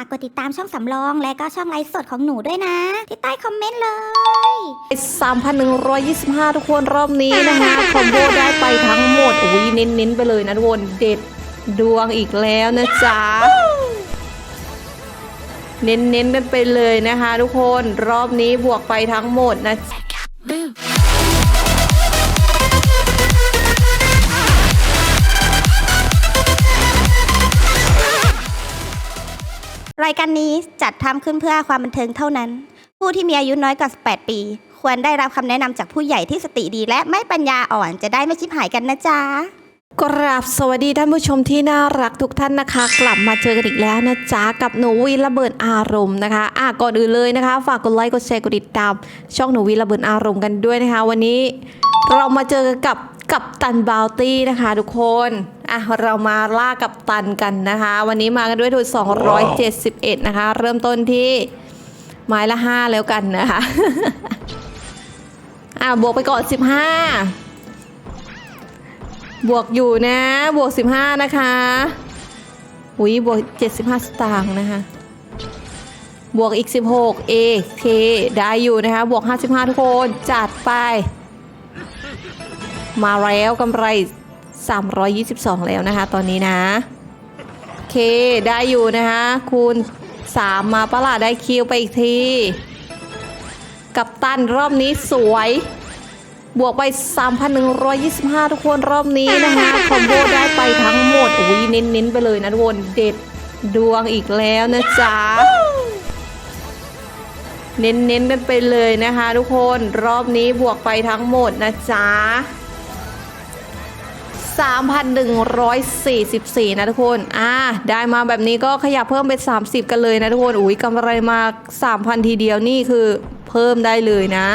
ากกดติดตามช่องสำรอง และก็ช่องไลฟ์สดของหนูด้วยนะ ที่ใต้คอมเมนต์เลย 3,125 ทุกคนรอบนี้นะคะ คอมโบได้ไปทั้งหมดอุ้ยเน้นๆไปเลยนะทุกคนเด็ดดวงอีกแล้วนะจ๊ะ เน้นๆกันไปเลยนะคะ ทุกคนรอบนี้บวกไปทั้งหมดนะายการนี้จัดทำขึ้นเพื่อความบันเทิงเท่านั้น ผู้ที่มีอายุน้อยกว่า 18 ปี ควรได้รับคำแนะนำจากผู้ใหญ่ที่สติดีและไม่ปัญญาอ่อนจะได้ไม่ชิบหายกันนะจ๊ะ กราบสวัสดีท่านผู้ชมที่น่ารักทุกท่านนะคะ กลับมาเจอกันอีกแล้วนะจ๊ะกับหนูวีระเบิดอารมณ์นะคะอะก่อนอื่นเลยนะคะ ฝากกดไลค์กดแชร์กดติดตามช่องหนูวีระเบิดอารมณ์กันด้วยนะคะ วันนี้เรามาเจอกันกับกับตันบาวตี้นะคะ ทุกคน อะเรามาล่ากับตันกันนะคะ วันนี้มากันด้วยทุน271 นะคะ เริ่มต้นที่ไม้ละ 5 แล้วกันนะคะ อะบวกไปก่อน 15 บวกอยู่นะ บวก 15 นะคะอุ้ยบวก 75 สตางค์นะคะ บวกอีก 16เอเคได้อยู่นะคะ บวก 55 ทุกคน จัดไป มาแล้วกำไร 322 แล้วนะคะ ตอนนี้นะเคได้อยู่นะคะ คูณ 3 มาปะล่ะได้คิวไปอีกที กับตันรอบนี้สวย บวกไป 3,125 ทุกคนรอบนี้นะคะ คอมโบได้ไปทั้งหมดอุ้ยเน้นๆไปเลยนะทุกคนเด็ดดวงอีกแล้วนะจ๊ะเน้นๆกันไปเลยนะคะ ทุกคนรอบนี้บวกไปทั้งหมดนะจ๊ะ 3,144 นะทุกคน อ่า ได้มาแบบนี้ก็ขยับเพิ่มเป็น 30 กันเลยนะทุกคน อุ้ยกำไรมา 3,000 ทีเดียวนี่คือเพิ่มได้เลยนะ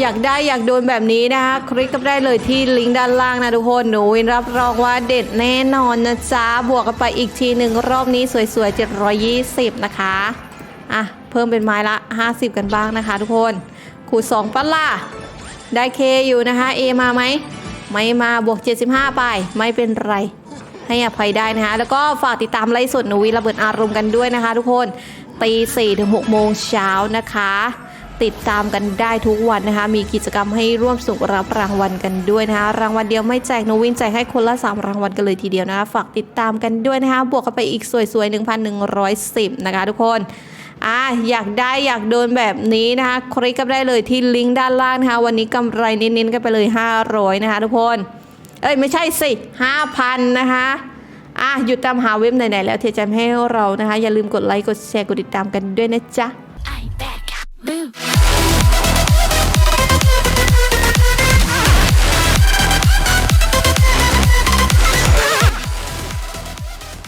อยากได้อยากโดนแบบนี้นะคะคลิกก็ได้เลยที่ลิงก์ด้านล่างนะทุกคนหนูวินรับรองว่าเด็ดแน่นอนนะจ๊ะ บวกกันไปอีกทีหนึ่งรอบนี้สวยๆ 720 นะคะ อะ เพิ่มเป็นไม้ละ 50 กันบ้างนะคะ ทุกคน ขูด2ปัลล่ะได้เคอยู่นะคะ A มาไหม ไม่มาบวก 75 ไป ไม่เป็นไร ให้อภัยได้นะคะ แล้วก็ฝากติดตามไลฟ์สดหนูวีระเบิดอารมณ์กันด้วยนะคะ ทุกคนตี4ถึง6โมงเช้านะคะ ติดตามกันได้ทุกวันนะคะ มีกิจกรรมให้ร่วมสนุกรับรางวัลกันด้วยนะคะ รางวัลเดียวไม่แจกนูวินแจกให้คนละ 3 รางวัลกันเลยทีเดียวนะคะ ฝากติดตามกันด้วยนะคะ บวกกันไปอีกสวยๆ 1,110 นะคะ ทุกคน อะอยากได้อยากโดนแบบนี้นะคะคลิกกันได้เลยที่ลิงก์ด้านล่างนะคะวันนี้กำไรเน้นๆกันไปเลย 500 นะคะทุกคน เอ้ยไม่ใช่สิ5,000 นะคะอะหยุดตามหาเว็บไหนๆแล้วเทใจให้เรานะคะ อย่าลืมกดไลค์กดแชร์กดติดตามกันด้วยนะจ๊ะ I back. Move.